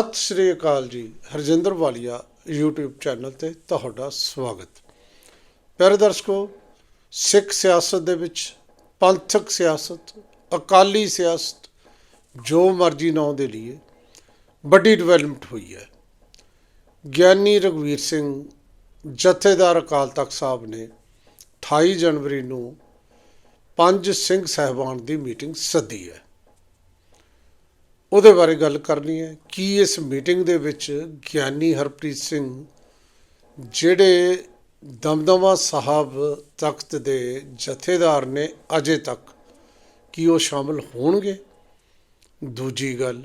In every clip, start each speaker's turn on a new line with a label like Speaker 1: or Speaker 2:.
Speaker 1: ਸਤਿ ਸ਼੍ਰੀ ਅਕਾਲ ਜੀ, ਹਰਜਿੰਦਰ ਵਾਲੀਆ, YouTube channel ਤੇ ਤੁਹਾਡਾ ਸਵਾਗਤ। ਪਿਆਰੇ ਦਰਸ਼ਕੋ, ਸਿੱਖ ਸਿਆਸਤ ਦੇ ਵਿੱਚ ਪੰਥਕ ਸਿਆਸਤ, ਅਕਾਲੀ ਸਿਆਸਤ ਜੋ ਮਰਜ਼ੀ ਨਾਂ ਦੇ ਲਈ ਵੱਡੀ ਡਿਵੈਲਪਮੈਂਟ ਹੋਈ ਹੈ। ਗਿਆਨੀ ਰਘਵੀਰ ਸਿੰਘ, ਜਥੇਦਾਰ ਅਕਾਲ ਤਖਤ ਸਾਹਿਬ ਨੇ 28 ਜਨਵਰੀ ਨੂੰ ਪੰਜ ਸਿੰਘ ਸਹਿਬਾਨ ਦੀ ਮੀਟਿੰਗ ਸੱਦੀ ਹੈ। ਉਹਦੇ ਬਾਰੇ ਗੱਲ ਕਰਨੀ ਹੈ ਕੀ ਇਸ ਮੀਟਿੰਗ ਦੇ ਵਿੱਚ ਗਿਆਨੀ ਹਰਪ੍ਰੀਤ ਸਿੰਘ ਜਿਹੜੇ ਦਮਦਮਾ ਸਾਹਿਬ ਤਖਤ ਦੇ ਜਥੇਦਾਰ ਨੇ ਅਜੇ ਤੱਕ, ਕੀ ਉਹ ਸ਼ਾਮਲ ਹੋਣਗੇ? ਦੂਜੀ ਗੱਲ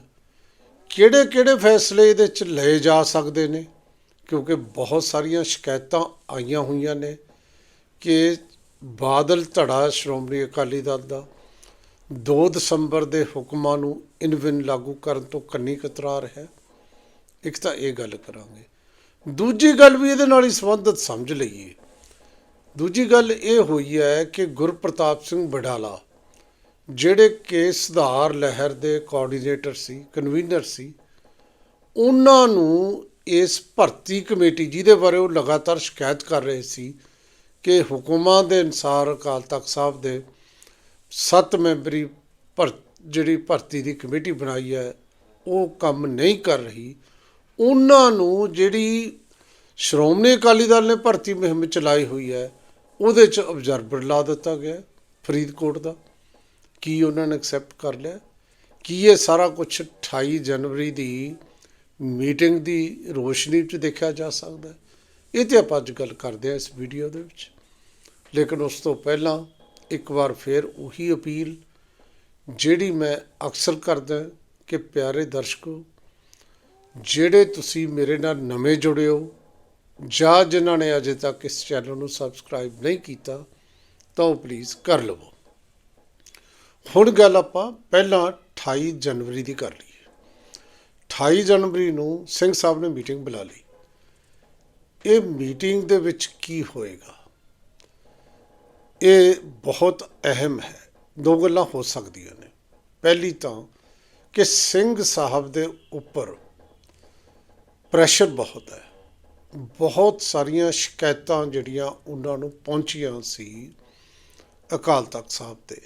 Speaker 1: ਕਿਹੜੇ ਕਿਹੜੇ ਫੈਸਲੇ ਇਹਦੇ ਚ ਲਏ ਜਾ ਸਕਦੇ ਨੇ? ਕਿਉਂਕਿ ਬਹੁਤ ਸਾਰੀਆਂ ਸ਼ਿਕਾਇਤਾਂ ਆਈਆਂ ਹੋਈਆਂ ਨੇ ਕਿ ਬਾਦਲ ਧੜਾ ਸ਼੍ਰੋਮਣੀ ਅਕਾਲੀ ਦਲ ਦਾ 2 ਦਸੰਬਰ ਦੇ ਹੁਕਮਾਂ ਨੂੰ ਇਨਵਿਨ ਲਾਗੂ ਕਰਨ ਤੋਂ ਕੰਨੀ ਕਤਰਾ ਰਿਹਾ ਇੱਕ ਤਾਂ ਇਹ ਗੱਲ ਕਰਾਂਗੇ। ਦੂਜੀ ਗੱਲ ਵੀ ਇਹਦੇ ਨਾਲ ਹੀ ਸੰਬੰਧਿਤ ਸਮਝ ਲਈਏ। ਦੂਜੀ ਗੱਲ ਇਹ ਹੋਈ ਹੈ ਕਿ ਗੁਰਪ੍ਰਤਾਪ ਸਿੰਘ ਬਡਾਲਾ, ਜਿਹੜੇ ਕਿ ਸੁਧਾਰ ਲਹਿਰ ਦੇ ਕੋਆਰਡੀਨੇਟਰ ਸੀ ਕਨਵੀਨਰ ਸੀ, ਉਹਨਾਂ ਨੂੰ ਇਸ ਭਰਤੀ ਕਮੇਟੀ ਜਿਹਦੇ ਬਾਰੇ ਉਹ ਲਗਾਤਾਰ ਸ਼ਿਕਾਇਤ ਕਰ ਰਹੇ ਸੀ ਕਿ ਹੁਕਮਾਂ ਦੇ ਅਨਸਾਰ ਅਕਾਲ ਤਖਤ ਸਾਹਿਬ ਦੇ ਸੱਤ ਮੈਂਬਰੀ ਭਰ, ਜਿਹੜੀ ਭਰਤੀ ਦੀ ਕਮੇਟੀ ਬਣਾਈ ਹੈ, ਉਹ ਕੰਮ ਨਹੀਂ ਕਰ ਰਹੀ। ਉਹਨਾਂ ਨੂੰ ਜਿਹੜੀ ਸ਼੍ਰੋਮਣੀ ਅਕਾਲੀ ਦਲ ਨੇ ਭਰਤੀ ਮੁਹਿੰਮ ਚਲਾਈ ਹੋਈ ਹੈ, ਉਹਦੇ ਚ ਅਬਜ਼ਰਵਰ ਲਾ ਦਿੱਤਾ ਗਿਆ ਫਰੀਦਕੋਟ ਦਾ। ਕੀ ਉਹਨਾਂ ਨੇ ਐਕਸੈਪਟ ਕਰ ਲਿਆ? ਕੀ ਇਹ ਸਾਰਾ ਕੁਝ 28 ਜਨਵਰੀ ਦੀ ਮੀਟਿੰਗ ਦੀ ਰੋਸ਼ਨੀ 'ਚ ਦੇਖਿਆ ਜਾ ਸਕਦਾ ਇਹ ਤੇ ਆਪਾਂ ਅੱਜ ਗੱਲ ਕਰਦੇ ਹਾਂ ਇਸ ਵੀਡੀਓ ਦੇ ਵਿੱਚ। ਲੇਕਿਨ ਉਸ ਤੋਂ ਪਹਿਲਾਂ ਇੱਕ ਵਾਰ ਫਿਰ ਉਹੀ ਅਪੀਲ ਜਿਹੜੀ ਮੈਂ ਅਕਸਰ ਕਰਦਾ ਕਿ ਪਿਆਰੇ ਦਰਸ਼ਕੋ, ਜਿਹੜੇ ਤੁਸੀਂ ਮੇਰੇ ਨਾਲ ਨਵੇਂ ਜੁੜੇ ਹੋ ਜਾਂ ਜਿਨ੍ਹਾਂ ਨੇ ਅਜੇ ਤੱਕ ਇਸ ਚੈਨਲ ਨੂੰ ਸਬਸਕ੍ਰਾਈਬ ਨਹੀਂ ਕੀਤਾ, ਤਾਂ ਉਹ ਪਲੀਜ਼ ਕਰ ਲਵੋ। ਹੁਣ ਗੱਲ ਆਪਾਂ ਪਹਿਲਾਂ 28 ਜਨਵਰੀ ਦੀ ਕਰ ਲਈਏ। 28 ਜਨਵਰੀ ਨੂੰ ਸਿੰਘ ਸਾਹਿਬ ਨੇ ਮੀਟਿੰਗ ਬੁਲਾ ਲਈ। ਇਹ ਮੀਟਿੰਗ ਦੇ ਵਿੱਚ ਕੀ ਹੋਏਗਾ? ਇਹ ਬਹੁਤ ਅਹਿਮ ਹੈ। ਦੋ ਗੱਲਾਂ ਹੋ ਸਕਦੀਆਂ ਨੇ। ਪਹਿਲੀ ਤਾਂ ਕਿ ਸਿੰਘ ਸਾਹਿਬ ਦੇ ਉੱਪਰ ਪ੍ਰੈਸ਼ਰ ਬਹੁਤ ਹੈ। ਬਹੁਤ ਸਾਰੀਆਂ ਸ਼ਿਕਾਇਤਾਂ ਜਿਹੜੀਆਂ ਉਹਨਾਂ ਨੂੰ ਪਹੁੰਚੀਆਂ ਸੀ ਅਕਾਲ ਤਖਤ ਸਾਹਿਬ ਤੇ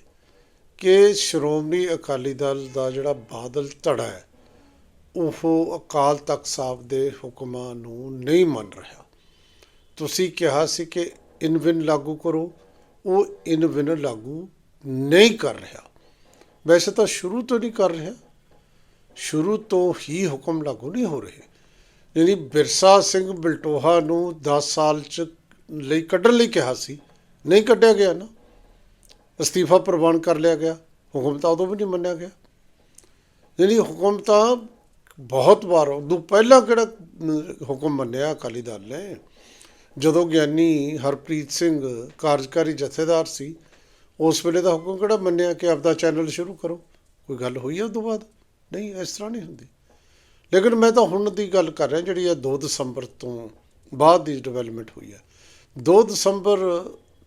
Speaker 1: ਕਿ ਸ਼੍ਰੋਮਣੀ ਅਕਾਲੀ ਦਲ ਦਾ ਜਿਹੜਾ ਬਾਦਲ ਧੜਾ ਹੈ, ਉਹ ਅਕਾਲ ਤਖਤ ਸਾਹਿਬ ਦੇ ਹੁਕਮਾਂ ਨੂੰ ਨਹੀਂ ਮੰਨ ਰਿਹਾ। ਤੁਸੀਂ ਕਿਹਾ ਸੀ ਕਿ ਇਨਵਿਨ ਲਾਗੂ ਕਰੋ। ਉਹ ਇਨਵਿਨ ਲਾਗੂ ਨਹੀਂ ਕਰ ਰਿਹਾ। ਵੈਸੇ ਤਾਂ ਸ਼ੁਰੂ ਤੋਂ ਨਹੀਂ ਕਰ ਰਿਹਾ। ਸ਼ੁਰੂ ਤੋਂ ਹੀ ਹੁਕਮ ਲਾਗੂ ਨਹੀਂ ਹੋ ਰਹੇ। ਯਾਨੀ ਬਿਰਸਾ ਸਿੰਘ ਬਲਟੋਹਾ ਨੂੰ 10 ਸਾਲ ਚ ਲਈ ਕੱਢਣ ਲਈ ਕਿਹਾ ਸੀ। ਨਹੀਂ ਕੱਢਿਆ ਗਿਆ ਨਾ। ਅਸਤੀਫਾ ਪ੍ਰਵਾਨ ਕਰ ਲਿਆ ਗਿਆ। ਹੁਕਮ ਤਾਂ ਉਦੋਂ ਵੀ ਨਹੀਂ ਮੰਨਿਆ ਗਿਆ। ਯਾਨੀ ਹੁਕਮ ਤਾਂ ਬਹੁਤ ਵਾਰ, ਉਦੋਂ ਪਹਿਲਾਂ ਕਿਹੜਾ ਹੁਕਮ ਮੰਨਿਆ ਅਕਾਲੀ ਦਲ ਨੇ? ਜਦੋਂ ਗਿਆਨੀ ਹਰਪ੍ਰੀਤ ਸਿੰਘ ਕਾਰਜਕਾਰੀ ਜਥੇਦਾਰ ਸੀ, ਉਸ ਵੇਲੇ ਦਾ ਹੁਕਮ ਕਿਹੜਾ ਮੰਨਿਆ ਕਿ ਆਪਦਾ ਚੈਨਲ ਸ਼ੁਰੂ ਕਰੋ? ਕੋਈ ਗੱਲ ਹੋਈ ਹੈ ਉਸ ਤੋਂ ਬਾਅਦ? ਨਹੀਂ, ਇਸ ਤਰ੍ਹਾਂ ਨਹੀਂ ਹੁੰਦੀ। ਲੇਕਿਨ ਮੈਂ ਤਾਂ ਹੁਣ ਦੀ ਗੱਲ ਕਰ ਰਿਹਾ ਜਿਹੜੀ ਇਹ 2 ਦਸੰਬਰ ਤੋਂ ਬਾਅਦ ਦੀ ਡਿਵੈਲਪਮੈਂਟ ਹੋਈ ਹੈ। 2 ਦਸੰਬਰ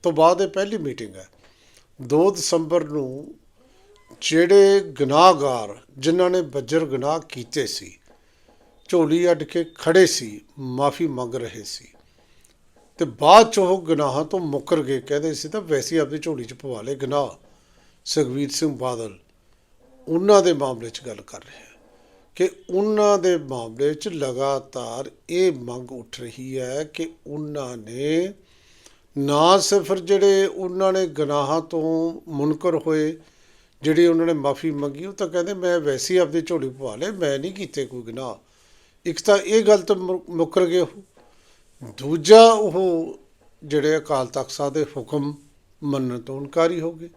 Speaker 1: ਤੋਂ ਬਾਅਦ ਇਹ ਪਹਿਲੀ ਮੀਟਿੰਗ ਹੈ। 2 ਦਸੰਬਰ ਨੂੰ ਜਿਹੜੇ ਗੁਨਾਹਗਾਰ ਜਿਨ੍ਹਾਂ ਨੇ ਬੱਜਰ ਗੁਨਾਹ ਕੀਤੇ ਸੀ, ਝੋਲੀ ਅੱਡ ਕੇ ਖੜੇ ਸੀ, ਮਾਫੀ ਮੰਗ ਰਹੇ ਸੀ ਤੇ ਬਾਅਦ ਚ ਉਹ ਗੁਨਾਹਾਂ ਤੋਂ ਮੁੱਕਰ ਗਏ। ਕਹਿੰਦੇ ਸੀ ਤਾਂ ਵੈਸੇ ਹੀ ਆਪਣੀ ਝੋਲੀ ਚ ਪਵਾ ਲਏ ਗੁਨਾਹ। ਸੁਖਵੀਰ ਸਿੰਘ ਬਾਦਲ ਉਹਨਾਂ ਦੇ ਮਾਮਲੇ 'ਚ ਗੱਲ ਕਰ ਰਿਹਾ ਕਿ ਉਹਨਾਂ ਦੇ ਮਾਮਲੇ 'ਚ ਲਗਾਤਾਰ ਇਹ ਮੰਗ ਉੱਠ ਰਹੀ ਹੈ ਕਿ ਉਹਨਾਂ ਨੇ ਨਾ ਸਿਰਫ ਜਿਹੜੇ ਉਹਨਾਂ ਨੇ ਗੁਨਾਹਾਂ ਤੋਂ ਮੁਨਕਰ ਹੋਏ, ਜਿਹੜੀ ਉਹਨਾਂ ਨੇ ਮਾਫੀ ਮੰਗੀ, ਉਹ ਤਾਂ ਕਹਿੰਦੇ ਮੈਂ ਵੈਸੇ ਆਪਦੀ ਝੋਲੀ ਪਵਾ ਲਏ, ਮੈਂ ਨਹੀਂ ਕੀਤੇ ਕੋਈ ਗੁਨਾਹ। ਇੱਕ ਤਾਂ ਇਹ ਗੱਲ ਤੋਂ ਮੁ- ਮੁੱਕਰ ਗਏ ਉਹ। ਦੂਜਾ ਉਹ ਜਿਹੜੇ ਅਕਾਲ ਤਖਤ ਸਾਹਿਬ ਦੇ ਹੁਕਮ ਮੰਨਣ ਤੋਂ ਇਨਕਾਰੀ ਹੋ ਗਏ।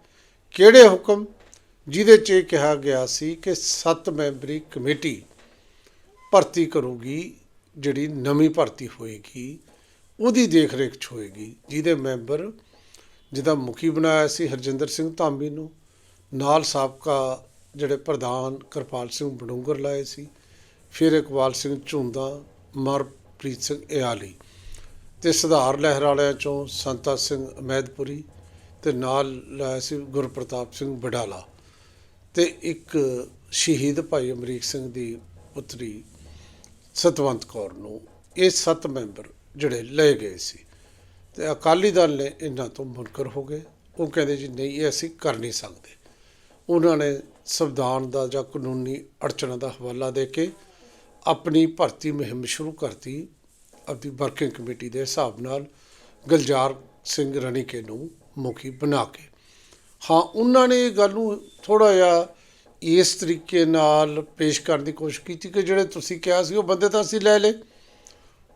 Speaker 1: ਕਿਹੜੇ ਹੁਕਮ? ਜਿਹਦੇ 'ਚ ਇਹ ਕਿਹਾ ਗਿਆ ਸੀ ਕਿ ਸੱਤ ਮੈਂਬਰੀ ਕਮੇਟੀ ਭਰਤੀ ਕਰੂਗੀ, ਜਿਹੜੀ ਨਵੀਂ ਭਰਤੀ ਹੋਏਗੀ, ਉਹਦੀ ਦੇਖ-ਰੇਖ 'ਚ ਹੋਏਗੀ। ਜਿਹਦੇ ਮੈਂਬਰ ਜਿਹਦਾ ਮੁਖੀ ਬਣਾਇਆ ਸੀ ਹਰਜਿੰਦਰ ਸਿੰਘ ਧਾਮੀ ਨੂੰ, ਨਾਲ ਸਾਬਕਾ ਜਿਹੜੇ ਪ੍ਰਧਾਨ ਕਿਰਪਾਲ ਸਿੰਘ ਬਡੂੰਗਰ ਲਾਏ ਸੀ, ਫਿਰ ਇਕਬਾਲ ਸਿੰਘ ਝੁੰਦਾ, ਮਰਪ੍ਰੀਤ ਸਿੰਘ ਇਆਲੀ। ਤੇ ਸੁਧਾਰ ਲਹਿਰ ਵਾਲਿਆਂ ਚੋਂ ਸੰਤਾ ਸਿੰਘ ਅਮੈਦਪੁਰੀ ਤੇ ਨਾਲ ਲਾਇਆ ਸੀ ਗੁਰਪ੍ਰਤਾਪ ਸਿੰਘ ਬਡਾਲਾ ਤੇ ਇੱਕ ਸ਼ਹੀਦ ਭਾਈ ਅਮਰੀਕ ਸਿੰਘ ਦੀ ਪੁੱਤਰੀ ਸਤਵੰਤ ਕੌਰ ਨੂੰ ਇਹ ਸੱਤ ਮੈਂਬਰ ਜਿਹੜੇ ਲਏ ਗਏ ਸੀ। ਤੇ ਅਕਾਲੀ ਦਲ ਨੇ ਇਹਨਾਂ ਤੋਂ ਮੁਨਕਰ ਹੋ ਗਏ। ਉਹ ਕਹਿੰਦੇ ਜੀ, ਨਹੀਂ, ਇਹ ਅਸੀਂ ਕਰ ਨਹੀਂ ਸਕਦੇ। ਉਹਨਾਂ ਨੇ ਸੰਵਿਧਾਨ ਦਾ ਜਾਂ ਕਾਨੂੰਨੀ ਅੜਚਣਾਂ ਦਾ ਹਵਾਲਾ ਦੇ ਕੇ ਆਪਣੀ ਭਰਤੀ ਮੁਹਿੰਮ ਸ਼ੁਰੂ ਕਰਤੀ। ਆਪਦੀ ਵਰਕਿੰਗ ਕਮੇਟੀ ਦੇ ਹਿਸਾਬ ਨਾਲ ਗੁਲਜ਼ਾਰ ਸਿੰਘ ਰਣੀਕੇ ਨੂੰ ਮੁਖੀ ਬਣਾ ਕੇ। ਹਾਂ, ਉਹਨਾਂ ਨੇ ਇਹ ਗੱਲ ਨੂੰ ਥੋੜਾ ਜਿਹਾ ਇਸ ਤਰੀਕੇ ਨਾਲ ਪੇਸ਼ ਕਰਨ ਦੀ ਕੋਸ਼ਿਸ਼ ਕੀਤੀ ਕਿ ਜਿਹੜੇ ਤੁਸੀਂ ਕਿਹਾ ਸੀ ਉਹ ਬੰਦੇ ਤਾਂ ਅਸੀਂ ਲੈ ਲਏ।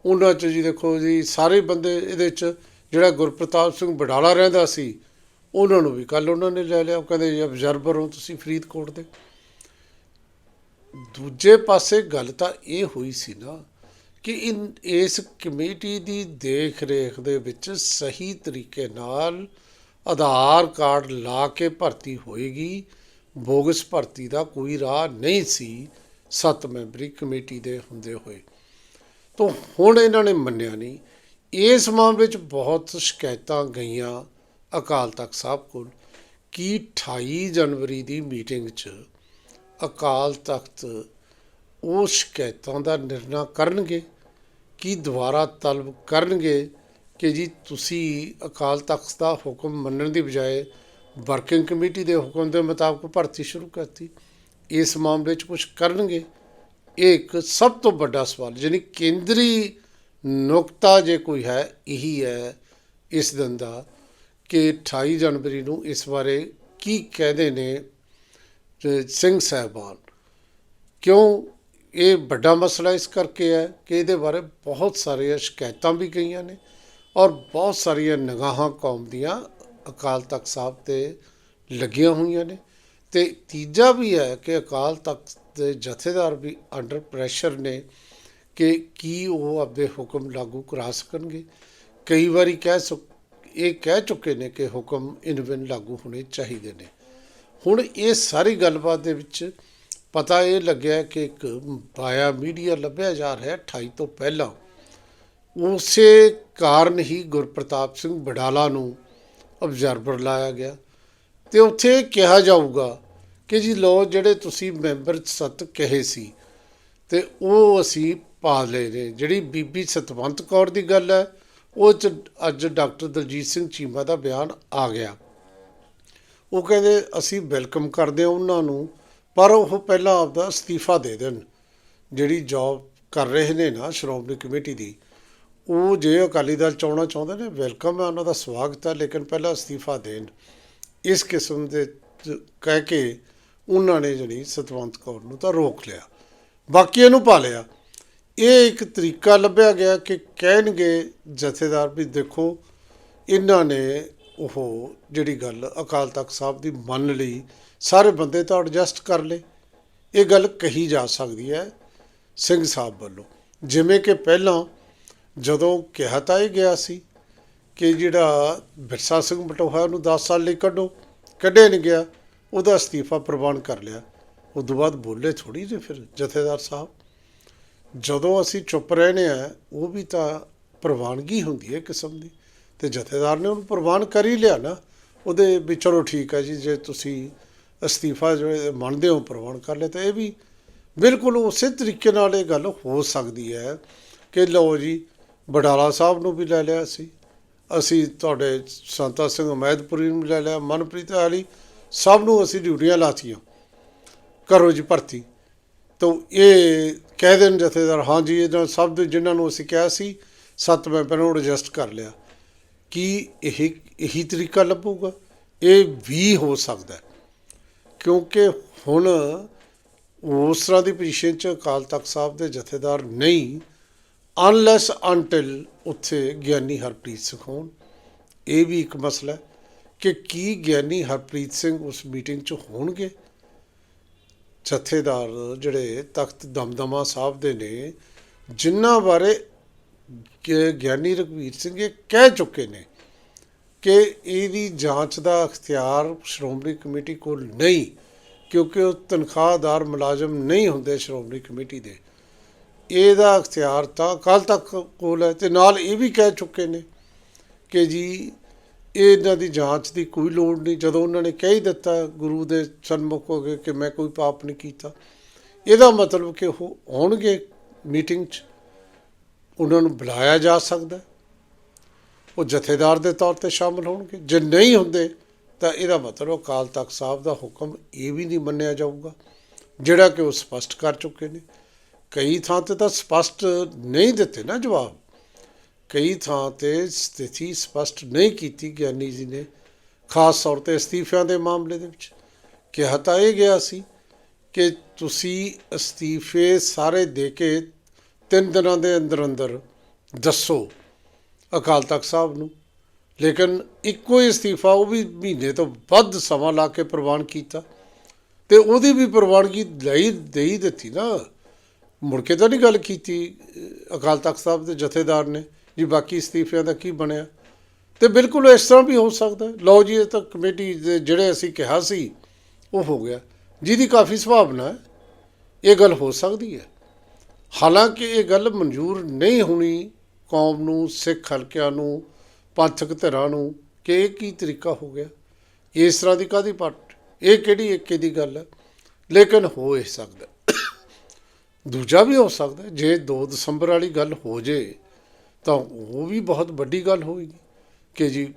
Speaker 1: ਉਹਨਾਂ 'ਚ ਜੀ ਦੇਖੋ ਜੀ, ਸਾਰੇ ਬੰਦੇ ਇਹਦੇ 'ਚ ਜਿਹੜਾ ਗੁਰਪ੍ਰਤਾਪ ਸਿੰਘ ਬਡਾਲਾ ਰਹਿੰਦਾ ਸੀ, ਉਹਨਾਂ ਨੂੰ ਵੀ ਕੱਲ ਉਹਨਾਂ ਨੇ ਲੈ ਲਿਆ। ਉਹ ਕਹਿੰਦੇ ਜੀ, ਅਬਜ਼ਰਵਰ ਹੋ ਤੁਸੀਂ ਫਰੀਦਕੋਟ ਦੇ। ਦੂਜੇ ਪਾਸੇ ਗੱਲ ਤਾਂ ਇਹ ਹੋਈ ਸੀ ਨਾ ਕਿ ਇਨ, ਇਸ ਕਮੇਟੀ ਦੀ ਦੇਖ ਰੇਖ ਦੇ ਵਿੱਚ ਸਹੀ ਤਰੀਕੇ ਨਾਲ ਆਧਾਰ ਕਾਰਡ ਲਾ ਕੇ ਭਰਤੀ ਹੋਏਗੀ। ਬੋਗਸ ਭਰਤੀ ਦਾ ਕੋਈ ਰਾਹ ਨਹੀਂ ਸੀ ਸੱਤ ਮੈਂਬਰੀ ਕਮੇਟੀ ਦੇ ਹੁੰਦੇ ਹੋਏ। ਤੋਂ ਹੁਣ ਇਹਨਾਂ ਨੇ ਮੰਨਿਆ ਨਹੀਂ। ਇਸ ਮਾਮਲੇ 'ਚ ਬਹੁਤ ਸ਼ਿਕਾਇਤਾਂ ਗਈਆਂ ਅਕਾਲ ਤਖਤ ਸਾਹਿਬ ਕੋਲ ਕਿ 28 ਜਨਵਰੀ ਦੀ ਮੀਟਿੰਗ 'ਚ ਅਕਾਲ ਤਖਤ ਉਹ ਸ਼ਿਕਾਇਤਾਂ ਦਾ ਨਿਰਣਾ ਕਰਨਗੇ, ਕੀ ਦੁਬਾਰਾ ਤਲਬ ਕਰਨਗੇ ਕਿ ਜੀ ਤੁਸੀਂ ਅਕਾਲ ਤਖਤ ਦਾ ਹੁਕਮ ਮੰਨਣ ਦੀ ਬਜਾਏ ਵਰਕਿੰਗ ਕਮੇਟੀ ਦੇ ਹੁਕਮ ਦੇ ਮੁਤਾਬਕ ਭਰਤੀ ਸ਼ੁਰੂ ਕਰਤੀ? ਇਸ ਮਾਮਲੇ 'ਚ ਕੁਝ ਕਰਨਗੇ? ਇਹ ਇੱਕ ਸਭ ਤੋਂ ਵੱਡਾ ਸਵਾਲ, ਯਾਨੀ ਕੇਂਦਰੀ ਨੁਕਤਾ ਜੇ ਕੋਈ ਹੈ, ਇਹੀ ਹੈ ਇਸ ਦਿਨ ਦਾ ਕਿ 28 ਜਨਵਰੀ ਨੂੰ ਇਸ ਬਾਰੇ ਕੀ ਕਹਿੰਦੇ ਨੇ ਸਿੰਘ ਸਾਹਿਬਾਨ? ਕਿਉਂ ਇਹ ਵੱਡਾ ਮਸਲਾ ਇਸ ਕਰਕੇ ਹੈ ਕਿ ਇਹਦੇ ਬਾਰੇ ਬਹੁਤ ਸਾਰੀਆਂ ਸ਼ਿਕਾਇਤਾਂ ਵੀ ਗਈਆਂ ਨੇ ਔਰ ਬਹੁਤ ਸਾਰੀਆਂ ਨਿਗਾਹਾਂ ਕੌਮ ਦੀਆਂ ਅਕਾਲ ਤਖਤ ਸਾਹਿਬ ਤੇ ਲੱਗੀਆਂ ਹੋਈਆਂ ਨੇ। ਤੇ ਤੀਜਾ ਵੀ ਹੈ ਕਿ ਅਕਾਲ ਤਖਤ ਦੇ ਜਥੇਦਾਰ ਵੀ ਅੰਡਰ ਪ੍ਰੈਸ਼ਰ ਨੇ ਕਿ ਕੀ ਉਹ ਆਪਦੇ ਹੁਕਮ ਲਾਗੂ ਕਰਾ ਸਕਣਗੇ। ਕਈ ਵਾਰੀ ਕਹਿ ਸੁ, ਇਹ ਕਹਿ ਚੁੱਕੇ ਨੇ ਕਿ ਹੁਕਮ ਇਨਵਿਨ ਲਾਗੂ ਹੋਣੇ ਚਾਹੀਦੇ ਨੇ। ਹੁਣ ਇਹ ਸਾਰੀ ਗੱਲਬਾਤ ਦੇ ਵਿੱਚ ਪਤਾ ਇਹ ਲੱਗਿਆ ਕਿ ਇੱਕ ਬਾਇਆ ਮੀਡੀਆ ਲੱਭਿਆ ਜਾ ਰਿਹਾ 28 ਤੋਂ ਪਹਿਲਾਂ। ਉਸੇ ਕਾਰਨ ਹੀ ਗੁਰਪ੍ਰਤਾਪ ਸਿੰਘ ਬਡਾਲਾ ਨੂੰ ਅਬਜ਼ਰਵਰ ਲਾਇਆ ਗਿਆ। ਤੇ ਉੱਥੇ ਕਿਹਾ ਜਾਊਗਾ ਕਿ ਜੀ ਲੋ ਜਿਹੜੇ ਤੁਸੀਂ ਮੈਂਬਰ ਸੱਤ ਕਹੇ ਸੀ, ਤੇ ਉਹ ਅਸੀਂ ਪਾ ਲਏ ਨੇ। ਜਿਹੜੀ ਬੀਬੀ ਸਤਵੰਤ ਕੌਰ ਦੀ ਗੱਲ ਹੈ, ਉਹ ਚ ਅੱਜ ਡਾਕਟਰ ਦਲਜੀਤ ਸਿੰਘ ਚੀਮਾ ਦਾ ਬਿਆਨ ਆ ਗਿਆ। ਉਹ ਕਹਿੰਦੇ, ਅਸੀਂ ਵੈਲਕਮ ਕਰਦੇ ਹਾਂ ਉਹਨਾਂ ਨੂੰ। ਪਰ ਉਹ ਪਹਿਲਾਂ ਆਪਦਾ ਅਸਤੀਫਾ ਦੇ ਦੇਣ। ਜਿਹੜੀ ਜੌਬ ਕਰ ਰਹੇ ਨੇ ਨਾ ਸ਼੍ਰੋਮਣੀ ਕਮੇਟੀ ਦੀ, ਉਹ ਜੇ ਅਕਾਲੀ ਦਲ ਚਾਉਣਾ ਚਾਹੁੰਦੇ ਨੇ ਵੈਲਕਮ ਹੈ ਉਹਨਾਂ ਦਾ, ਸਵਾਗਤ ਹੈ, ਲੇਕਿਨ ਪਹਿਲਾਂ ਅਸਤੀਫਾ ਦੇਣ। ਇਸ ਕਿਸਮ ਦੇ ਕਹਿ ਕੇ ਉਹਨਾਂ ਨੇ ਜਿਹੜੀ ਸਤਵੰਤ ਕੌਰ ਨੂੰ ਤਾਂ ਰੋਕ ਲਿਆ। ਬਾਕੀ ਇਹਨੂੰ ਪਾ ਲਿਆ। ਇਹ ਇੱਕ ਤਰੀਕਾ ਲੱਭਿਆ ਗਿਆ ਕਿ ਕਹਿਣਗੇ ਜਥੇਦਾਰ ਵੀ ਦੇਖੋ, ਇਹਨਾਂ ਨੇ ਉਹ ਜਿਹੜੀ ਗੱਲ ਅਕਾਲ ਤਖਤ ਸਾਹਿਬ ਦੀ ਮੰਨ ਲਈ ਸਾਰੇ ਬੰਦੇ ਤਾਂ ਐਡਜਸਟ ਕਰ ਲਏ। ਇਹ ਗੱਲ ਕਹੀ ਜਾ ਸਕਦੀ ਹੈ ਸਿੰਘ ਸਾਹਿਬ ਵੱਲੋਂ। ਜਿਵੇਂ ਕਿ ਪਹਿਲਾਂ ਜਦੋਂ ਕਿਹਾ ਤਾਂ ਇਹ ਗਿਆ ਸੀ ਕਿ ਜਿਹੜਾ ਵਿਰਸਾ ਸਿੰਘ ਬਟੋਹਾ ਉਹਨੂੰ 10 ਸਾਲ ਲਈ ਕੱਢੋ, ਕੱਢਿਆ ਨਹੀਂ ਗਿਆ, ਉਹਦਾ ਅਸਤੀਫਾ ਪ੍ਰਵਾਨ ਕਰ ਲਿਆ। ਉਸ ਤੋਂ ਬਾਅਦ ਬੋਲੇ ਥੋੜੀ ਜਿਹੀ ਫਿਰ ਜਥੇਦਾਰ ਸਾਹਿਬ। ਜਦੋਂ ਅਸੀਂ ਚੁੱਪ ਰਹਿੰਦੇ ਆ ਉਹ ਵੀ ਤਾਂ ਪ੍ਰਵਾਨਗੀ ਹੁੰਦੀ ਹੈ ਕਿਸਮ ਦੀ। ਤੇ ਜਥੇਦਾਰ ਨੇ ਉਹਨੂੰ ਪ੍ਰਵਾਨ ਕਰ ਹੀ ਲਿਆ ਨਾ, ਉਹਦੇ ਵੀ ਚਲੋ ਠੀਕ ਹੈ ਜੀ, ਜੇ ਤੁਸੀਂ ਅਸਤੀਫਾ ਜੋ ਮੰਨਦੇ ਹੋ ਪ੍ਰਵਾਨ ਕਰ ਲਿਆ, ਤਾਂ ਇਹ ਵੀ ਬਿਲਕੁਲ ਉਸੇ ਤਰੀਕੇ ਨਾਲ ਇਹ ਗੱਲ ਹੋ ਸਕਦੀ ਹੈ ਕਿ ਲਓ ਜੀ, ਬਡਾਲਾ ਸਾਹਿਬ ਨੂੰ ਵੀ ਲੈ ਲਿਆ ਸੀ, ਅਸੀਂ ਤੁਹਾਡੇ ਸੰਤਾ ਸਿੰਘ ਉਮੈਦਪੁਰੀ ਨੂੰ ਲੈ ਲਿਆ, ਮਨਪ੍ਰੀਤ ਵਾਲੀ ਸਭ ਨੂੰ ਅਸੀਂ ਡਿਊਟੀਆਂ ਲਾਤੀਆਂ, ਕਰੋ ਜੀ ਭਰਤੀ। ਤਾਂ ਇਹ ਕਹਿ ਦੇਣ ਜਥੇਦਾਰ, ਹਾਂ ਜੀ ਇਹਨਾਂ ਸਭ ਦੇ ਜਿਨ੍ਹਾਂ ਨੂੰ ਅਸੀਂ ਕਿਹਾ ਸੀ, ਸੱਤ ਮੈਂ ਪਹਿਲਾਂ ਐਡਜਸਟ ਕਰ ਲਿਆ। ਕੀ ਇਹ, ਇਹੀ ਤਰੀਕਾ ਲੱਭੂਗਾ? ਇਹ ਵੀ ਹੋ ਸਕਦਾ ਕਿਉਂਕਿ ਹੁਣ ਉਸ ਤਰ੍ਹਾਂ ਦੀ ਪੋਜੀਸ਼ਨ 'ਚ ਅਕਾਲ ਤਖਤ ਸਾਹਿਬ ਦੇ ਜਥੇਦਾਰ ਨਹੀਂ ਅਨਲੈਸ ਅਨਟਿਲ ਉੱਥੇ ਗਿਆਨੀ ਹਰਪ੍ਰੀਤ ਸਿੰਘ ਹੋਣ। ਇਹ ਵੀ ਇੱਕ ਮਸਲਾ ਹੈ ਕਿ ਕੀ ਗਿਆਨੀ ਹਰਪ੍ਰੀਤ ਸਿੰਘ ਉਸ ਮੀਟਿੰਗ 'ਚ ਹੋਣਗੇ? ਜਥੇਦਾਰ ਜਿਹੜੇ ਤਖਤ ਦਮਦਮਾ ਸਾਹਿਬ ਦੇ ਨੇ, ਜਿਨ੍ਹਾਂ ਬਾਰੇ ਕਿ ਗਿਆਨੀ ਰਘਵੀਰ ਸਿੰਘ ਇਹ ਕਹਿ ਚੁੱਕੇ ਨੇ ਕਿ ਇਹਦੀ ਜਾਂਚ ਦਾ ਅਖਤਿਆਰ ਸ਼੍ਰੋਮਣੀ ਕਮੇਟੀ ਕੋਲ ਨਹੀਂ, ਕਿਉਂਕਿ ਉਹ ਤਨਖਾਹਦਾਰ ਮੁਲਾਜ਼ਮ ਨਹੀਂ ਹੁੰਦੇ ਸ਼੍ਰੋਮਣੀ ਕਮੇਟੀ ਦੇ। ਇਹਦਾ ਅਖਤਿਆਰ ਤਾਂ ਕੱਲ ਤੱਕ ਕੋਲ ਹੈ ਤੇ ਨਾਲ ਇਹ ਵੀ ਕਹਿ ਚੁੱਕੇ ਨੇ ਕਿ ਜੀ, ਇਹਨਾਂ ਦੀ ਜਾਂਚ ਦੀ ਕੋਈ ਲੋੜ ਨਹੀਂ। ਜਦੋਂ ਉਹਨਾਂ ਨੇ ਕਹਿ ਹੀ ਦਿੱਤਾ, ਗੁਰੂ ਦੇ ਸਨਮੁਖ ਹੋ ਕੇ ਕਿ ਮੈਂ ਕੋਈ ਪਾਪ ਨਹੀਂ ਕੀਤਾ। ਇਹਦਾ ਮਤਲਬ ਕਿ ਉਹ ਆਉਣਗੇ ਮੀਟਿੰਗ 'ਚ। ਉਹਨਾਂ ਨੂੰ ਬੁਲਾਇਆ ਜਾ ਸਕਦਾ ਉਹ ਜਥੇਦਾਰ ਦੇ ਤੌਰ ਤੇ ਸ਼ਾਮਲ ਹੋਣਗੇ। ਜੇ ਨਹੀਂ ਹੁੰਦੇ, ਤਾਂ ਇਹਦਾ ਮਤਲਬ ਅਕਾਲ ਤਖਤ ਸਾਹਿਬ ਦਾ ਹੁਕਮ ਇਹ ਵੀ ਨਹੀਂ ਮੰਨਿਆ ਜਾਊਗਾ, ਜਿਹੜਾ ਕਿ ਉਹ ਸਪਸ਼ਟ ਕਰ ਚੁੱਕੇ ਨੇ। ਕਈ ਥਾਂ ਤੇ ਤਾਂ ਸਪਸ਼ਟ ਨਹੀਂ ਦਿੱਤੇ ਨਾ ਜਵਾਬ। ਕਈ ਥਾਂ ਤੇ ਸਥਿਤੀ ਸਪਸ਼ਟ ਨਹੀਂ ਕੀਤੀ ਗਿਆਨੀ ਜੀ ਨੇ, ਖਾਸ ਤੌਰ ਤੇ ਅਸਤੀਫਿਆਂ ਦੇ ਮਾਮਲੇ ਦੇ ਵਿੱਚ। ਕਿਹਾ ਤਾਂ ਇਹ ਗਿਆ ਸੀ ਕਿ ਤੁਸੀਂ ਅਸਤੀਫੇ ਸਾਰੇ ਦੇ ਕੇ ਤਿੰਨ ਦਿਨਾਂ ਦੇ ਅੰਦਰ ਅੰਦਰ ਦੱਸੋ ਅਕਾਲ ਤਖਤ ਸਾਹਿਬ ਨੂੰ। ਲੇਕਿਨ ਇੱਕੋ ਹੀ ਅਸਤੀਫਾ, ਉਹ ਵੀ ਮਹੀਨੇ ਤੋਂ ਵੱਧ ਸਮਾਂ ਲਾ ਕੇ ਪ੍ਰਵਾਨ ਕੀਤਾ। ਤੇ ਉਹਦੀ ਵੀ ਪ੍ਰਵਾਨਗੀ ਲਈ ਦੇਈ ਦਿੱਤੀ ਨਾ। ਮੁੜ ਕੇ ਤਾਂ ਨਹੀਂ ਗੱਲ ਕੀਤੀ ਅਕਾਲ ਤਖਤ ਸਾਹਿਬ ਦੇ ਜਥੇਦਾਰ ਨੇ ਜੀ ਬਾਕੀ ਅਸਤੀਫਿਆਂ ਦਾ ਕੀ ਬਣਿਆ। ਤੇ ਬਿਲਕੁਲ ਇਸ ਤਰ੍ਹਾਂ ਵੀ ਹੋ ਸਕਦਾ ਲਓ ਜੀ, ਇਹ ਤਾਂ ਕਮੇਟੀ ਦੇ ਜਿਹੜੇ ਅਸੀਂ ਕਿਹਾ ਸੀ, ਉਹ ਹੋ ਗਿਆ। ਜਿਹਦੀ ਕਾਫੀ ਸੰਭਾਵਨਾ ਹੈ, ਇਹ ਗੱਲ ਹੋ ਸਕਦੀ ਹੈ। ਹਾਲਾਂਕਿ ਇਹ ਗੱਲ ਮਨਜ਼ੂਰ ਨਹੀਂ ਹੋਣੀ ਕੌਮ ਨੂੰ, ਸਿੱਖ ਹਲਕਿਆਂ ਨੂੰ ਪੰਥਕ ਧਿਰਾਂ ਨੂੰ ਕਿ ਇਹ ਕੀ ਤਰੀਕਾ ਹੋ ਗਿਆ। ਇਸ ਤਰ੍ਹਾਂ ਦੀ ਕਾਦੀ ਪੱਟ? ਇਹ ਕਿਹੜੀ ਏਕੇ ਦੀ ਗੱਲ ਹੈ? ਲੇਕਿਨ ਹੋ ਇਹ ਸਕਦਾ ਦੂਜਾ ਵੀ ਹੋ ਸਕਦਾ ਜੇ 2 ਦਸੰਬਰ ਵਾਲੀ ਗੱਲ ਹੋ ਜੇ, ਤਾਂ ਉਹ ਵੀ ਬਹੁਤ ਵੱਡੀ ਗੱਲ ਹੋਏਗੀ ਕਿ ਜੀ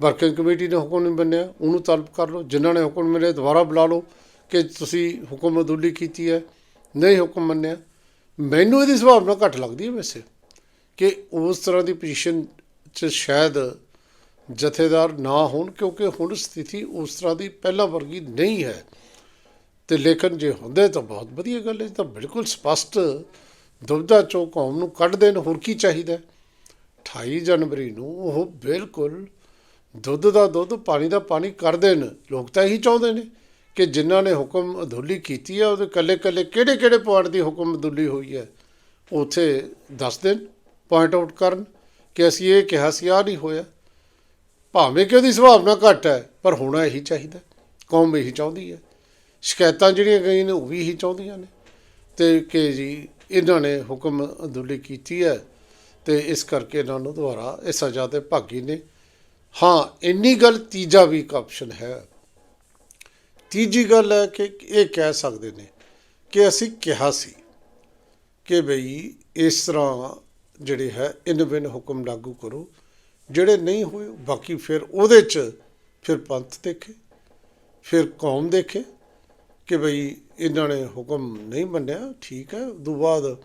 Speaker 1: ਵਰਕਿੰਗ ਕਮੇਟੀ ਨੇ ਹੁਕਮ ਨਹੀਂ ਮੰਨਿਆ, ਉਹਨੂੰ ਤਲਬ ਕਰ ਲਓ। ਜਿਨ੍ਹਾਂ ਨੇ ਹੁਕਮ ਮੰਨਿਆ, ਦੁਬਾਰਾ ਬੁਲਾ ਲਓ ਕਿ ਤੁਸੀਂ ਹੁਕਮ ਅਦੂਲੀ ਕੀਤੀ ਹੈ। ਨਹੀਂ ਹੁਕਮ ਮੰਨਿਆ ਮੈਨੂੰ ਇਹਦੀ ਸੰਭਾਵਨਾ ਘੱਟ ਲੱਗਦੀ ਹੈ ਵੈਸੇ, ਕਿ ਉਸ ਤਰ੍ਹਾਂ ਦੀ ਪੋਜੀਸ਼ਨ 'ਚ ਸ਼ਾਇਦ ਜਥੇਦਾਰ ਨਾ ਹੋਣ, ਕਿਉਂਕਿ ਹੁਣ ਸਥਿਤੀ ਉਸ ਤਰ੍ਹਾਂ ਦੀ ਪਹਿਲਾਂ ਵਰਗੀ ਨਹੀਂ ਹੈ ਤੇ ਲੇਕਿਨ ਜੇ ਹੁੰਦੇ ਤਾਂ ਬਹੁਤ ਵਧੀਆ ਗੱਲ ਹੈ ਤਾਂ ਬਿਲਕੁਲ ਸਪਸ਼ਟ ਦੁਬਿਧਾ ਚੋਂ ਕੌਮ ਨੂੰ ਕੱਢ ਦੇਣ ਹੋਰ ਕੀ ਚਾਹੀਦਾ ਹੈ? 28 ਜਨਵਰੀ ਨੂੰ ਉਹ ਬਿਲਕੁਲ ਦੁੱਧ ਦਾ ਦੁੱਧ, ਪਾਣੀ ਦਾ ਪਾਣੀ ਕਰ ਦੇਣ, ਲੋਕ ਤਾਂ ਇਹੀ ਚਾਹੁੰਦੇ ਨੇ ਕਿ ਜਿਨ੍ਹਾਂ ਨੇ ਹੁਕਮ ਅਧੂਲੀ ਕੀਤੀ ਹੈ ਉਹਦੇ ਕੱਲੇ ਕੱਲੇ ਕਿਹੜੇ ਕਿਹੜੇ ਪੁਆਇੰਟ ਦੀ ਹੁਕਮ ਅਧੂਲੀ ਹੋਈ ਹੈ ਉਥੇ ਦੱਸ ਦੇਣ ਪੁਆਇੰਟ ਆਊਟ ਕਰਨ ਕਿ ਅਸੀਂ ਇਹ ਕਿਹਾ ਸੀ ਆ ਨਹੀਂ ਹੋਇਆ। ਭਾਵੇਂ ਕਿ ਉਹਦੀ ਸੰਭਾਵਨਾ ਘੱਟ ਹੈ, ਪਰ ਹੋਣਾ ਇਹੀ ਚਾਹੀਦਾ, ਕੌਮ ਇਹੀ ਚਾਹੁੰਦੀ ਹੈ। ਸ਼ਿਕਾਇਤਾਂ ਜਿਹੜੀਆਂ ਗਈਆਂ ਨੇ, ਉਹ ਵੀ ਇਹੀ ਚਾਹੁੰਦੀਆਂ ਨੇ। ਤੇ ਕਿ ਜੀ, ਇਹਨਾਂ ਨੇ ਹੁਕਮ ਅਦੁੱਲੀ ਕੀਤੀ ਹੈ, ਤੇ ਇਸ ਕਰਕੇ ਇਹਨਾਂ ਨੂੰ ਦੁਬਾਰਾ ਇਹ ਸਜ਼ਾ ਤੇ ਭਾਗੀ ਨੇ। ਹਾਂ, ਇੰਨੀ ਗੱਲ ਤੀਜਾ ਵੀ ਇੱਕ ਆਪਸ਼ਨ ਹੈ। ਤੀਜੀ ਗੱਲ ਹੈ ਕਿ ਇਹ ਕਹਿ ਸਕਦੇ ਨੇ ਕਿ ਅਸੀਂ ਕਿਹਾ ਸੀ ਕਿ ਬਈ ਇਸ ਤਰ੍ਹਾਂ ਜਿਹੜੇ ਹੈ, ਇਨ ਬਿਨ ਹੁਕਮ ਲਾਗੂ ਕਰੋ। ਜਿਹੜੇ ਨਹੀਂ ਹੋਏ, ਬਾਕੀ ਫਿਰ ਉਹਦੇ 'ਚ ਫਿਰ ਪੰਥ ਦੇਖੇ, ਫਿਰ ਕੌਮ ਦੇਖੇ ਕਿ ਬਈ ਇਹਨਾਂ ਨੇ ਹੁਕਮ ਨਹੀਂ ਮੰਨਿਆ, ਠੀਕ ਹੈ ਉਦੋਂ ਬਾਅਦ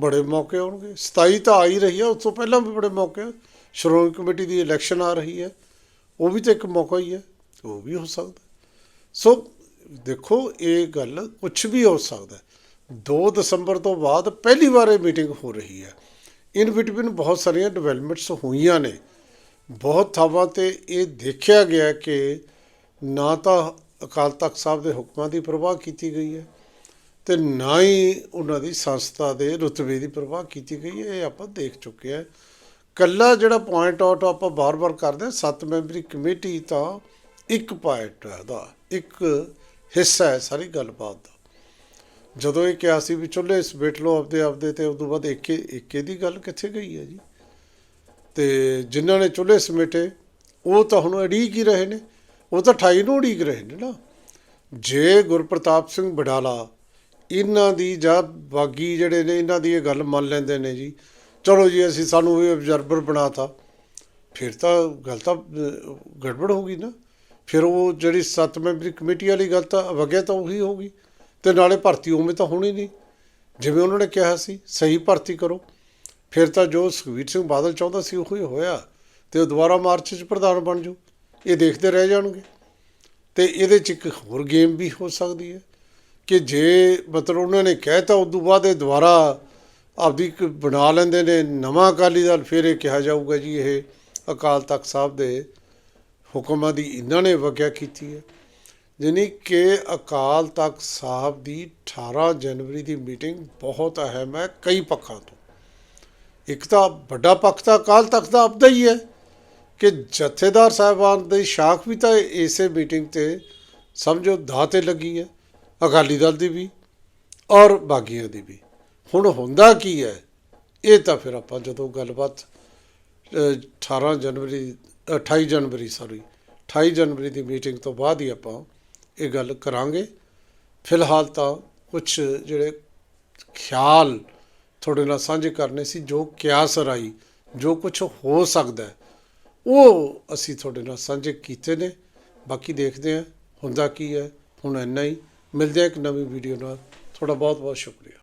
Speaker 1: ਬੜੇ ਮੌਕੇ ਆਉਣਗੇ। 27 ਤਾਂ ਆ ਹੀ ਰਹੀ ਹੈ, ਉਸ ਤੋਂ ਪਹਿਲਾਂ ਵੀ ਬੜੇ ਮੌਕੇ ਸ਼੍ਰੋਮਣੀ ਕਮੇਟੀ ਦੀ ਇਲੈਕਸ਼ਨ ਆ ਰਹੀ ਹੈ, ਉਹ ਵੀ ਤਾਂ ਇੱਕ ਮੌਕਾ ਹੀ ਹੈ, ਉਹ ਵੀ ਹੋ ਸਕਦਾ। ਸੋ ਦੇਖੋ, ਇਹ ਗੱਲ ਕੁਝ ਵੀ ਹੋ ਸਕਦਾ 2 ਦਸੰਬਰ ਤੋਂ ਬਾਅਦ ਪਹਿਲੀ ਵਾਰ ਇਹ ਮੀਟਿੰਗ ਹੋ ਰਹੀ ਹੈ। ਇਨ ਬਿਟਵੀਨ ਬਹੁਤ ਸਾਰੀਆਂ ਡਿਵੈਲਪਮੈਂਟਸ ਹੋਈਆਂ ਨੇ। ਬਹੁਤ ਥਾਵਾਂ ਤੇ ਇਹ ਦੇਖਿਆ ਗਿਆ ਕਿ ਨਾ ਤਾਂ ਅਕਾਲ ਤਖਤ ਸਾਹਿਬ ਦੇ ਹੁਕਮਾਂ ਦੀ ਪ੍ਰਵਾਹ ਕੀਤੀ ਗਈ ਹੈ ਤੇ ਨਾ ਹੀ ਉਹਨਾਂ ਦੀ ਸੰਸਥਾ ਦੇ ਰੁਤਬੇ ਦੀ ਪ੍ਰਵਾਹ ਕੀਤੀ ਗਈ ਹੈ। ਇਹ ਆਪਾਂ ਦੇਖ ਚੁੱਕੇ ਹਾਂ। ਕੱਲਾ ਜਿਹੜਾ ਪੁਆਇੰਟ ਆਊਟ ਆਪਾਂ ਬਾਰ-ਬਾਰ ਕਰਦੇ ਹਾਂ, ਸੱਤ ਮੈਂਬਰੀ ਕਮੇਟੀ ਤਾਂ ਇੱਕ ਪੁਆਇੰਟ ਹੈ ਦਾ ਇੱਕ ਹਿੱਸਾ ਹੈ ਸਾਰੀ ਗੱਲਬਾਤ ਦਾ। ਜਦੋਂ ਇਹ ਕਿਹਾ ਸੀ ਵੀ ਚੁੱਲ੍ਹੇ ਸਮੇਟ ਲਓ ਆਪਦੇ ਆਪਦੇ ਤੇ ਉਦੋਂ ਬਾਅਦ ਇੱਕੇ ਇੱਕੇ ਦੀ ਗੱਲ ਕਿੱਥੇ ਗਈ ਹੈ ਜੀ? ਤੇ ਜਿਨ੍ਹਾਂ ਨੇ ਚੁੱਲ੍ਹੇ ਸਮੇਟੇ, ਉਹ ਤਾਂ ਹੁਣ ਅੜੀਕ ਹੀ ਰਹੇ ਨੇ, ਉਹ ਤਾਂ 28 ਨੂੰ ਅੜੀਕ ਰਹੇ ਨੇ ਨਾ। ਜੇ ਗੁਰਪ੍ਰਤਾਪ ਸਿੰਘ ਬਡਾਲਾ ਇਹਨਾਂ ਦੀ ਜਾਂ ਬਾਗੀ ਜਿਹੜੇ ਨੇ, ਇਹਨਾਂ ਦੀ ਇਹ ਗੱਲ ਮੰਨ ਲੈਂਦੇ ਨੇ ਜੀ, ਚਲੋ ਜੀ ਅਸੀਂ ਸਾਨੂੰ ਵੀ ਅਬਜ਼ਰਵਰ ਬਣਾਤਾ, ਫਿਰ ਤਾਂ ਗੱਲ ਤਾਂ ਗੜਬੜ ਹੋ ਗਈ ਨਾ। ਫਿਰ ਉਹ ਜਿਹੜੀ ਸੱਤ ਮੈਂਬਰੀ ਕਮੇਟੀ ਵਾਲੀ ਗੱਲ ਤਾਂ ਵਗਿਆ ਤਾਂ ਉਹੀ ਹੋਗੀ ਤੇ ਨਾਲੇ ਭਰਤੀ ਉਵੇਂ ਤਾਂ ਹੋਣੀ ਨਹੀਂ। ਜਿਵੇਂ ਉਹਨਾਂ ਨੇ ਕਿਹਾ ਸੀ, ਸਹੀ ਭਰਤੀ ਕਰੋ। ਫਿਰ ਤਾਂ ਜੋ ਸੁਖਬੀਰ ਸਿੰਘ ਬਾਦਲ ਚਾਹੁੰਦਾ ਸੀ, ਉਹੀ ਹੋਇਆ। ਤੇ ਉਹ ਦੁਬਾਰਾ ਮਾਰਚ 'ਚ ਪ੍ਰਧਾਨ ਬਣ ਜਾਊ। ਇਹ ਦੇਖਦੇ ਰਹਿ ਜਾਣਗੇ। ਤੇ ਇਹਦੇ 'ਚ ਇੱਕ ਹੋਰ ਗੇਮ ਵੀ ਹੋ ਸਕਦੀ ਹੈ ਕਿ ਜੇ ਮਤਲਬ ਉਹਨਾਂ ਨੇ ਕਹਿਤਾ ਉਸ ਤੋਂ ਬਾਅਦ ਇਹ ਦੁਬਾਰਾ ਆਪਦੀ ਬਣਾ ਲੈਂਦੇ ਨੇ। ਨਵਾਂ ਅਕਾਲੀ ਦਲ, ਫਿਰ ਇਹ ਕਿਹਾ ਜਾਊਗਾ ਜੀ, ਇਹ ਅਕਾਲ ਤਖਤ ਸਾਹਿਬ ਦੇ ਹੁਕਮਾਂ ਦੀ ਇਹਨਾਂ ਨੇ ਵਗਿਆ ਕੀਤੀ ਹੈ। ਯਾਨੀ ਕਿ ਅਕਾਲ ਤਖਤ ਸਾਹਿਬ ਦੀ 18 ਜਨਵਰੀ ਦੀ ਮੀਟਿੰਗ ਬਹੁਤ ਅਹਿਮ ਹੈ ਕਈ ਪੱਖਾਂ ਤੋਂ। ਇੱਕ ਤਾਂ ਵੱਡਾ ਪੱਖ ਤਾਂ ਅਕਾਲ ਤਖਤ ਦਾ ਆਪਦਾ ਹੀ ਹੈ ਕਿ ਜਥੇਦਾਰ ਸਾਹਿਬਾਨ ਦੀ ਸ਼ਾਖ ਵੀ ਤਾਂ ਇਸੇ ਮੀਟਿੰਗ ਤੇ ਸਮਝੋ ਦਾਅ ਤੇ ਲੱਗੀ ਹੈ ਅਕਾਲੀ ਦਲ ਦੀ ਵੀ ਔਰ ਬਾਗੀਆਂ ਦੀ ਵੀ। ਹੁਣ ਹੁੰਦਾ ਕੀ ਹੈ? ਇਹ ਤਾਂ ਫਿਰ ਆਪਾਂ ਜਦੋਂ ਗੱਲਬਾਤ ਅ, 18 ਜਨਵਰੀ 28 ਜਨਵਰੀ ਸੌਰੀ 28 ਜਨਵਰੀ ਦੀ ਮੀਟਿੰਗ ਤੋਂ ਬਾਅਦ ਹੀ ਆਪਾਂ ਇਹ ਗੱਲ ਕਰਾਂਗੇ। ਫਿਲਹਾਲ ਤਾਂ ਕੁਝ ਜਿਹੜੇ ਖਿਆਲ ਤੁਹਾਡੇ ਨਾਲ ਸਾਂਝੇ ਕਰਨੇ ਸੀ, ਜੋ ਕਿਆਸ ਰਾਈ ਜੋ ਕੁਝ ਹੋ ਸਕਦਾ ਉਹ ਅਸੀਂ ਤੁਹਾਡੇ ਨਾਲ ਸਾਂਝੇ ਕੀਤੇ ਨੇ। ਬਾਕੀ ਦੇਖਦੇ ਹਾਂ, ਹੁੰਦਾ ਕੀ ਹੈ, ਹੁਣ ਇੰਨਾ ਹੀ। ਮਿਲਦੇ ਹਾਂ ਇੱਕ ਨਵੀਂ ਵੀਡੀਓ ਨਾਲ। ਤੁਹਾਡਾ ਬਹੁਤ ਬਹੁਤ ਸ਼ੁਕਰੀਆ।